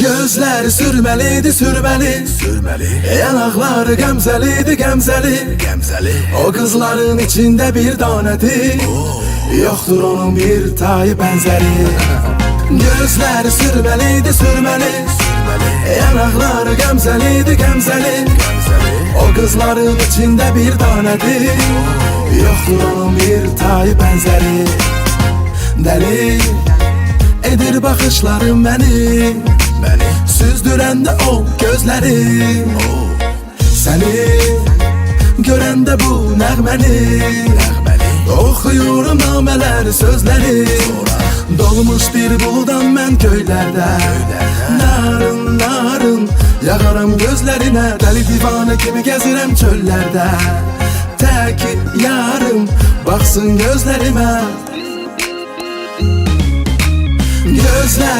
Gözleri sürmeliydi sürmeli. Sürmeli. Yanakları gemzeliydi gemzeli. Gemzeli. O kızların içinde bir tanedi Yoktur onun bir tayı benzeri. Gözleri sürmeliydi sürmeli. Sürmeli. Yanakları gemzeliydi gemzeli. Gemzeli. O kızların içinde bir tanedi Yoktur onun bir tayı benzeri. Deli edir bakışların beni Beni Süzdürende o gözleri Seni görende bu nəğməni Oxuyurum namələr sözləri Dolmuş bir buldan mən göylərdə Narın, narın Yağaram gözlərinə Dəli divanə kimi gəzirəm çöllərdə Tək yarım Baxsın gözlərimə es